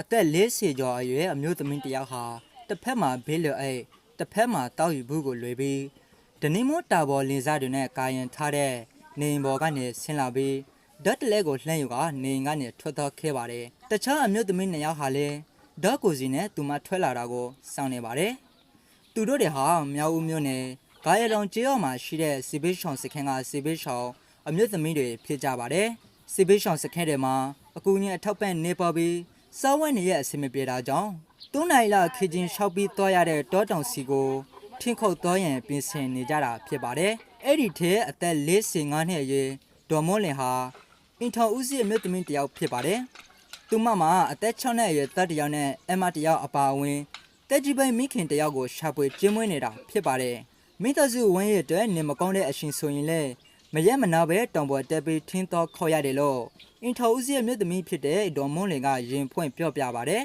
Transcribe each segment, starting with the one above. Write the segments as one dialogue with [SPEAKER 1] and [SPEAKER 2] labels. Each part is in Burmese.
[SPEAKER 1] အသက်40ကျော်အရွယ်အမျိုးသမီးတစ်ယောက်ဟာတစ်ဖက်မှာဘေးလွယ်အိတ်တစ်ဖက်မှာတောက်ယူဘူးကိုလွေပြီးဒနီမိုတာဘော်လင်စားတွေနဲ့ကာယံထားတဲ့နေအိမ်ပေါ်ကနေဆင်းလာပြီးဓာတ်တလဲကိုလှမ်းယူကနေအိမ်ကနေထွက်သွားခဲ့ပါတယ်တခြားအမျိုးသမီးနှစ်ယောက်ဟာလည်းဓာတ်ကိုစီနဲ့သူမထွက်လာတာကိုစောင့်နေပါတယ်သူတို့တွေဟာမြောက်ဦးမြို့နယ်ဂါရတောင်ကျေးရွာမှာရှိတဲ့စီဘေးရှောင်စခန်းကစီဘေးရှောင်အမျိုးသမီးတွေဖြစ်ကြပါတယ်စီဘေးရှောင်စခန်းတွေမှာအကူအညီအထောက်ပံ့နေပေါ်ပြီး စားဝတ်နေရအဆင်မပြေတာကြောင့်တွန်းနိုင်လာခေချင်းလျှောက်ပြီးသွားရတဲ့တောတောင်စီကိုထင်းခုတ်သွားရင်ပြင်ဆင်နေကြတာဖြစ်ပါတယ်အဲ့ဒီထဲအသက်45နှစ်အရွယ်ဒေါ်မွန်လင်ဟာအင်ထောင်ဦးစီးအမျိုးသမီးတစ်ယောက်ဖြစ်ပါတယ်သူမမှာအသက်6နှစ်အရွယ်တပ်တစ်ယောက်နဲ့အမတစ်ယောက်အပါအဝင်တက်ကြီးပိုင်းမိခင်တစ်ယောက်ကိုရှာဖွေကျင်းမွေးနေတာဖြစ်ပါတယ်မိသားစုဝင်းရဲ့အတွက်နေမကောင်းတဲ့အရှင်ဆိုရင်လည်း မရက်မနာပဲတောင်ပေါ်တက်ပြီးထင်းသောခေါ်ရတယ်လို့အင်ထောင်ဦးစီးအမျိုးသမီးဖြစ်တဲ့ဒေါ်မွန်လင်ကရင်ဖွင့်ပြောပြပါတယ်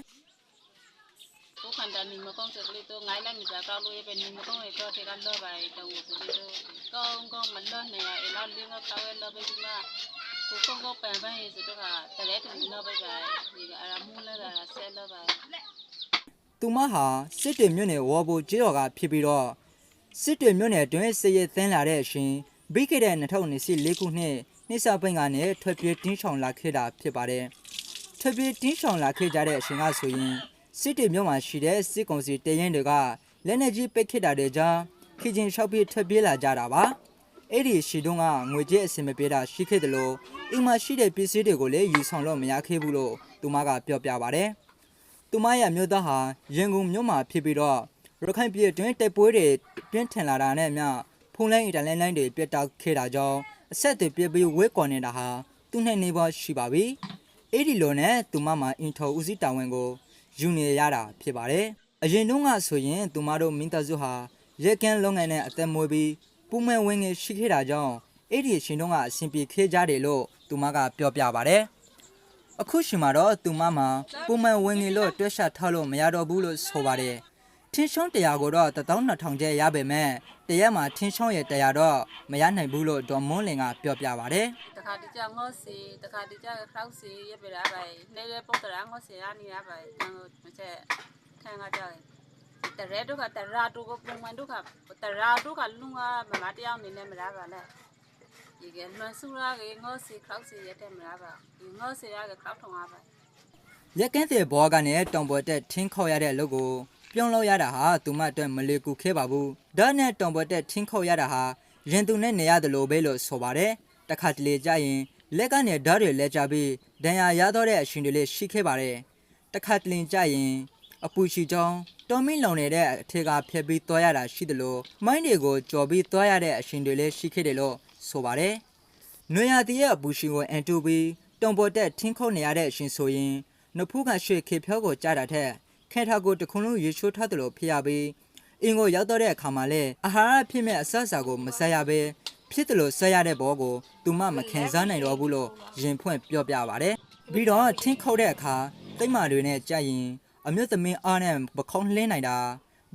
[SPEAKER 2] ကိုခန္ဓာနိမကောင်းစကလေးတော့ငိုင်းလိုက်မြကြကောက်လို့ရပဲနိမကောင်းရတော့ထေကလောပါတော့စကလေးတော့ကောင်းကောင်းမလောနေရအလားလင်းကကောက်ရလောပဲဒီမှာကိုကောင်းကောင်းပန်ပန်ရစတော့ကတလဲတူနောပဲပါဒီကအရာမူးလာတာဆဲလောပါ
[SPEAKER 1] သူမဟာစစ်တွေမြို့နယ်ဝေါ်ဘိုကျေးရွာကဖြစ်ပြီးတော့စစ်တွေမြို့နယ်အတွင်းစစ်ရေးသင်းလာတဲ့အရှင် ပြီးခဲ့တဲ့2024ခုနှစ်နှစ်စပိန်ကနေထွက်ပြေးတင်းရှောင်လာခဲ့တာဖြစ်ပါတယ်။ထွက်ပြေးတင်းရှောင်လာခဲ့ကြတဲ့အရှင်ကဆိုရင်စစ်တွေမြို့မှာရှိတဲ့စစ်ကောင်စီတရင်တွေကလက်နက်ကြီးပစ်ခတ်တာတွေကြောင့်ခေချင်းလျှောက်ပြီးထွက်ပြေးလာကြတာပါ။အဲ့ဒီရှိတုန်းကငွေကြေးအစင်မပြေတာရှိခဲ့တယ်လို့အိမ်မှာရှိတဲ့ပစ္စည်းတွေကိုလည်းယူဆောင်လို့မရခဲ့ဘူးလို့သူမကပြောပြပါတယ်။သူမရဲ့မြို့သားဟာရန်ကုန်မြို့မှာဖြစ်ပြီးတော့ရခိုင်ပြည်တွင်းတိုက်ပွဲတွေပြင်းထန်လာတာနဲ့အမျှ ဖုန်းလိုင်းအင်တာနက်လိုင်းတွေပြတ်တောက်ခဲ့တာကြောင့်အဆက်အသွယ်ပြတ်ပြီးဝဲကွန်နေတာဟာသူနဲ့နေပါရှိပါပြီ။အဲ့ဒီလိုနဲ့သူမမှာအင်ထော်ဦးစီးတာဝန်ကိုယူနေရတာဖြစ်ပါတယ်။အရင်တုန်းကဆိုရင်သူမတို့မင်းသားစုဟာရက်ကန်းလုပ်ငန်းနဲ့အသက်မွေးပြီးပူမဲ့ဝင်ငယ်ရှိခဲ့တာကြောင့်အဲ့ဒီအရှင်တုန်းကအဆင်ပြေခဲ့ကြတယ်လို့သူမကပြောပြပါတယ်။အခုရှင်မှာတော့သူမမှာပုံမှန်ဝင်ငွေလို့တွက်ချက်ထားလို့မရတော့ဘူးလို့ဆိုပါတယ်။ ထင်းရှုံးတရားကိုတော့12000ကျပ်ရပေမဲ့တရက်မှာထင်းရှုံးရဲ့တရားတော့မရနိုင်ဘူးလို့ဒေါ်မွန်းလင်ကပြောပြပါတယ်
[SPEAKER 2] တခါတကြငေါစီတခါတကြခောက်စီရပြရပါနေတဲ့ပုံတရာငေါစီရနေရပါတန်ကိုမချက်ခံကကြောက်တရဲတို့ကတရာတို့ကပုံမှန်တို့ကတရာတို့ကလုံကမမတရားနေနေမရပါနဲ့ဒီကလွန်ဆူရာကငေါစီခောက်စီရတဲ့မရပါဒီငေါစီရကခောက်ထုံရပါ။
[SPEAKER 1] ရက်ကန်းတဲ့ဘောကနေတောင်ပေါ်တက်ထင်းခေါက်ရတဲ့အလုပ်ကို ပြုံးလို့ရတာဟာသူမအတွက်မလေကူခဲ့ပါဘူး။ဒါနဲ့တောင်ပေါ်တက်ထင်းခေါက်ရတာဟာရင်သူနဲ့နေရတယ်လို့ပဲလို့ဆိုပါတယ်။တခါတလေကြရင်လက်ကနေဓာတ်တွေလက်ကြပြီးဒဏ်ရာရတော့တဲ့အရှင်တွေလည်းရှိခဲ့ပါတယ်။တခါတလေကြရင်အပူရှိကြောင်းတော်မင်းလုံနေတဲ့အထက်ကဖျက်ပြီးသွားရတာရှိတယ်လို့မိုင်းတွေကိုကြော်ပြီးသွားရတဲ့အရှင်တွေလည်းရှိခဲ့တယ်လို့ဆိုပါတယ်။နွေရာသီရဲ့အပူရှိကိုအန်တူပြီးတုံပေါ်တက်ထင်းခုတ်နေရတဲ့အရှင်ဆိုရင်နဖူးကရွှေခေဖြောကိုကြားတာထက် ခဲထားကိုတခုလုံးရေချိုးထားတယ်လို့ဖြစ်ရပြီးအင်ကိုရောက်တော့တဲ့အခါမှာလည်းအာဟာရဖြစ်မဲ့အဆအစာကိုမဆက်ရပဲဖြစ်တယ်လို့ဆက်ရတဲ့ဘောကိုသူမမခံစားနိုင်တော့ဘူးလို့ရင်ဖွင့်ပြောပြပါတယ်။ပြီးတော့ထင်းခုတ်တဲ့အခါတိတ်မာတွေနဲ့ကြာရင်အမျိုးသမီးအားနဲ့ပခုံးလှင်းနိုင်တာ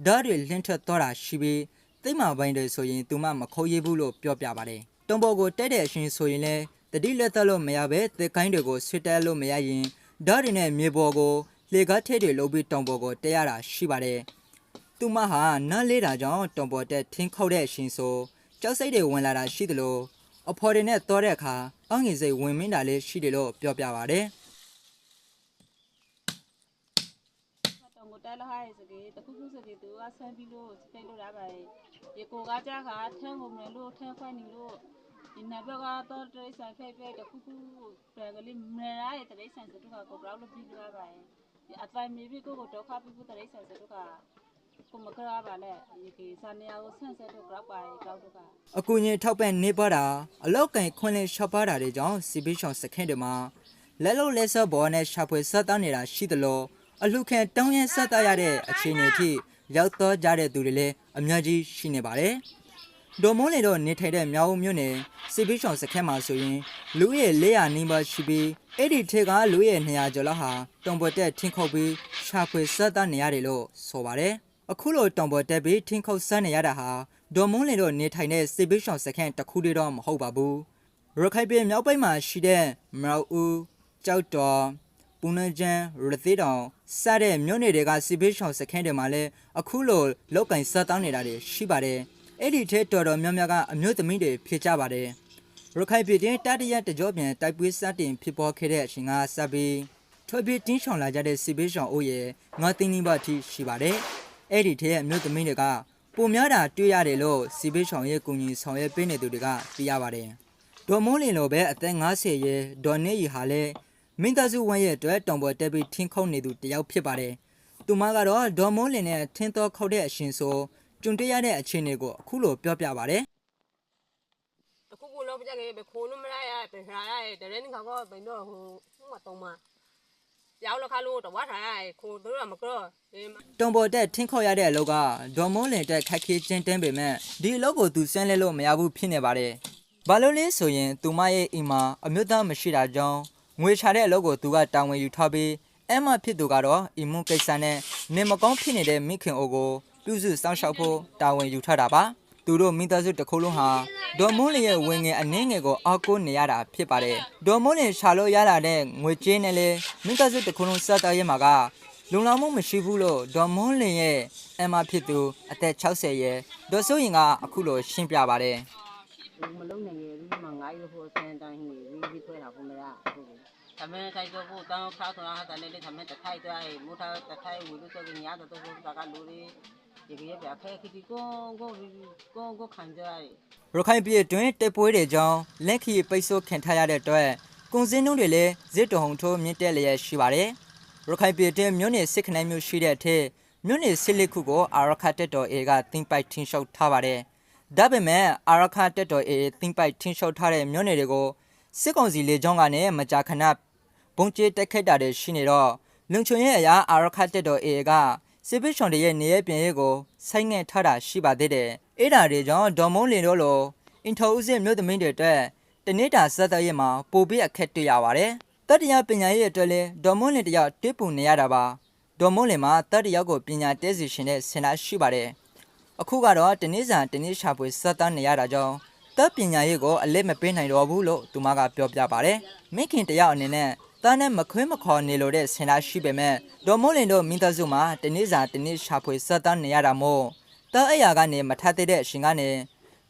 [SPEAKER 1] ဓာတ်တွေလှင်းထွက်သွားတာရှိပြီးသိမ့်မာပိုင်းတွေဆိုရင်သူမမခိုးရဘူးလို့ပြောပြပါတယ်။တုံပေါ်ကိုတက်တဲ့အရှင်ဆိုရင်လည်းတတိလက်သက်လို့မရပဲသစ်ကိုင်းတွေကိုဆွတ်တက်လို့မရရင်ဓာတ်တွေနဲ့မြေပေါ်ကို လေကားထဲတွေလုပ်ပြီးတုံပေါ်ကိုတက်ရတာရှိပါတယ်။သူမဟာနတ်လေးတာကြောင့်တုံပေါ်တက်ထင်းခုတ်တဲ့အရှင်ဆိုကြောက်စိတ်တွေဝင်လာတာရှိတယ်လို့အဖော်တွေနဲ့တောတဲ့အခါအငွေစိတ်ဝင်မင်းတာလေးရှိတယ်လို့ပြောပြပါတယ်။
[SPEAKER 2] တောင်ကိုတဲလာဟဲ့စကေတခုခုစကေသူကဆန်းပြီးလို့စိတ်လို့ရပါရေကိုကကြခါထန်းကုန်မယ်လို့ထန်းခွက်နေလို့ဒီနဘကတော့တိရစ္ဆာန်ဖဲ့ဖဲ့တခုခုပြန်ကလေးမရရဲ့တိရစ္ဆာန်စတုကကိုပြောက်လို့ပြီးကြပါရဲ့ ဒီအတိုင်းမြေပြီးကိုကိုတော့ခပြီးတိရစ္ဆာန်စတုကကိုမကရပါနဲ့ဒီကေစာနေအောင်ဆန့်ဆက်တော့ကြောက်ပါရဲ့ကြောက်တော့က
[SPEAKER 1] အကူအညီထောက်ပံ့နေပါတာအလောက်ကင်ခွင့်လင်းရှော့ပါတာတွေကြောင့်စီဘီရှောင်းစခန်းတွေမှာလက်လုံးလက်ဆော့ဘောနဲ့ရှာဖွေဆက်သားနေတာရှိသလိုအလှခံတောင်းရဆက်သားရတဲ့အခြေအနေထိရောက်တော့ကြတဲ့သူတွေလည်းအများကြီးရှိနေပါတယ်။ ဒေါ်မွန်လေတော့နေထိုင်တဲ့မြောက်ဦးမြို့နယ်စီဘီရှောင်းစခန်းမှာဆိုရင်လူဦးရဲ့400နီးပါးရှိပြီးအဲ့ဒီထက်ကလူရဲ့200ကျော်လောက်ဟာတုံပေါ်တက်ထင်းခုတ်ပြီးရှာဖွေဆက်သားနေရတယ်လို့ဆိုပါတယ်။အခုလိုတောင်ပေါ်တက်ပြီးထင်းခုတ်ဆန်းနေရတာဟာဒေါ်မွန်းလင်တို့နေထိုင်တဲ့စေဘိရှောင်စခန်းတစ်ခုတည်းတော့မဟုတ်ပါဘူးရခိုင်ပြည်မြောက်ပိုင်းမှာရှိတဲ့မြောက်ဦးကြောက်တော်ပူနကျန်းရသေးတောင်စတဲ့မြို့နယ်တွေကစီဘေးရှောင်စခန်းတွေမှာလည်းအခုလိုလောက်ကင်ဆက်တောင်းနေတာတွေရှိပါတယ် အဲ့ဒီထဲတော်တော်များများကအမျိုးသမီးတွေဖြစ်ကြပါတယ်ရခိုင်ပြည်တွင်တတိယတကြောပြန်တိုက်ပွဲစတင်ဖြစ်ပေါ်ခဲ့တဲ့အချိန်ကစပြီးထွက်ပြေးတင်းရှောင်လာကြတဲ့စီဘေးရှောင်အိုးရဲ့ငါးသိန်းနီးပါးအထိရှိပါတယ်အဲ့ဒီထဲအမျိုးသမီးတွေကပုံများတာတွေ့ရတယ်လို့စီဘေးရှောင်ရဲ့ကူညီဆောင်ရွက်ပေးနေသူတွေကသိရပါတယ်ဒေါ်မိုးလင်လိုပဲအသက်50ရဲ့ဒေါ်နေရီဟာလည်းမင်းသားစုဝမ်းရဲ့အတွက်တောင်ပေါ်တက်ပြီးထင်းခုန်နေသူတစ်ယောက်ဖြစ်ပါတယ်။သူမကတော့ဒေါ်မိုးလင်နဲ့ထင်းတော်ခုတ်တဲ့အရှင်ဆို ကျွန်းတရတဲ့အခြေအနေကိုအခုလိုပြောပြပါဗျ။
[SPEAKER 3] တခုခုလောက်ပြကြခဲ့ပဲခိုးလို့မရရပဲထားရတရင်ခါကဘယ်တော့ဟိုဟိုမတော့မပြောင်းလခါလို့တော့ဝါထားရခိုးတော့မကြောဒီ
[SPEAKER 1] တုံပေါ်တက်ထင်းခေါ်ရတဲ့အလုပ်ကဒေါ်မိုးလင်တက်ခက်ခဲချင်းတင်းပေမဲ့ဒီအလုပ်ကိုသူစမ်းလဲလို့မရဘူးဖြစ်နေပါတယ်။ဘာလို့လဲဆိုရင်သူမရဲ့အိမ်မှာအမျိုးသားမရှိတာကြောင့်ငွေချတဲ့အလုပ်ကိုသူကတာဝန်ယူထားပြီးအဲ့မှဖြစ်သူကတော့အီမွန်ကိစ္စနဲ့နေမကောင်းဖြစ်နေတဲ့မိခင်အိုကို ပြုစုစောင့်ရှောက်ဖို့တာဝန်ယူထားတာပါ။သူတို့မိသားစုတစ်ခုလုံးဟာဒေါ်မိုးလင်ရဲ့ဝင်ငယ်အနှင်းငယ်ကိုအောက်ကိုနေရတာဖြစ်ပါတယ်။ဒေါ်မိုးလင်ရှာလို့ရလာတဲ့ငွေကြေးနဲ့လေမိသားစုတစ်ခုလုံးစတားရဲမှာကလုံလောက်မှုမရှိဘူးလို့ဒေါ်မွန်းလင်ရဲ့အမဖြစ်သူအသက်60ရဲ့ဒေါ်စိုးရင်ကအခုလိုရှင်းပြပါတယ်
[SPEAKER 3] မလုံးနိုင်ရဘူးမငါရဖို့စန်တိုင်းဟိဝီးထွဲတာဖို့မရဟုတ်ท tamé kai to bu tang pha to ha ta le le tamé ta thai to ai mu tha ta thai wu lu so gi ya to bu ta ka lu le ye ge ya pha ki ki go go go go khan ja ai
[SPEAKER 1] ရခိုင်ပြည်တွင်တိုက်ပွဲတွေကြောင်းလက်ခီပိတ်ဆို့ခံထားရတဲ့အတွက်ကုန်စင်းနှုန်းတွေလည်းဇစ်တုံထိုးမြင့်တက်လျက်ရှိပါတယ်။ရခိုင်ပြည်တွင်မြို့နယ်စစ်ခနိုင်မျိုးရှိတဲ့အထက်မြို့နယ်စစ်လက်ခုကိုအာရခတ်တက်တော်အေကတင်ပိုက်ထင်းရှုပ်ထားပါတယ်။ဒါပေမဲ့အာရခတ်တက်တော်အေတင်ပိုက်ထင်းရှုပ်ထားတဲ့မြို့နယ်တွေကိုစစ်ကောင်စီလေကြောင်းကလည်းမကြာခဏ ဘုံကျဲတက်ခတ်တာတွေရှိနေတော့လုံချွန်ရဲ့အရာအာရခတက်တော် A ကစစ်ပစ်ရှောင်တွေရဲ့နေရပြင်ရေးကိုဆိုင်းငံ့ထားတာရှိပါသေးတယ်။အဲ့ဒါတွေကြောင့်ဒေါ်မုံလင်တို့လိုအင်ထိုဦးစစ်မြို့သမင်းတွေအတွက်တနေ့တာစက်သက်ရဲ့မှာပိုပြီးအခက်တွေ့ရပါတယ်။တတိယပညာရေးအတွက်လည်းဒေါ်မုံလင်တယောက်တွေ့ပူနေရတာပါ။ဒေါ်မုံလင်မှာတတိယကိုပညာတဲစီရှင်တဲ့ဆင်နာရှိပါတယ်။အခုကတော့တနေ့စာတနေ့ရှာဖွေစက်သားနေရတာကြောင့်တပ်ပညာရေးကိုအလက်မပေးနိုင်တော့ဘူးလို့သူမကပြောပြပါတယ်။မိခင်တယောက်အနေနဲ့ တားနဲ့မခွင်းမခေါ်နေလို့တဲ့ဆင်နာရှိပေမဲ့ဒေါ်မိုးလင်တို့မိသားစုမှာတနေ့စာတနေ့ရှာဖွေစက်သားနေရတာမို့တားအရာကနေမထပ်သေးတဲ့အရှင်ကနေ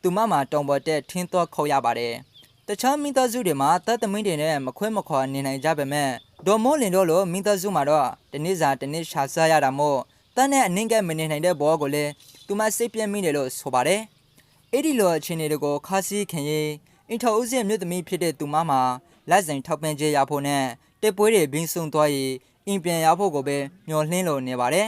[SPEAKER 1] သူမမှာတုံပေါ်တဲ့ထင်းတော့ခေါ်ရပါတယ်။တခြားမိသားစုတွေမှာတပ်သမီးတွေနဲ့မခွင်းမခေါ်နေနိုင်ကြပေမဲ့ဒေါ်မိုးလင်တို့လိုမိသားစုမှာတော့တနေ့စာတနေ့ရှာစားရတာမို့တန်းနဲ့အနှင်းကဲမနေနိုင်တဲ့ဘောကိုလည်းသူမစိတ်ပြင်းမိတယ်လို့ဆိုပါတယ်။အဲ့ဒီလိုအခြေအနေတွေကိုခါစီခင်ရေးအင်ထောဦးစင်မြို့သမီးဖြစ်တဲ့သူမမှာ လက်ဆိုင်ထောက်ပံ့ကြေးရဖို့နဲ့တက်ပွဲတွေဘင်းဆုံသွားရေးအင်ပြန်ရဖို့ကိုပဲမျှော်လင့်လို့နေပါတယ်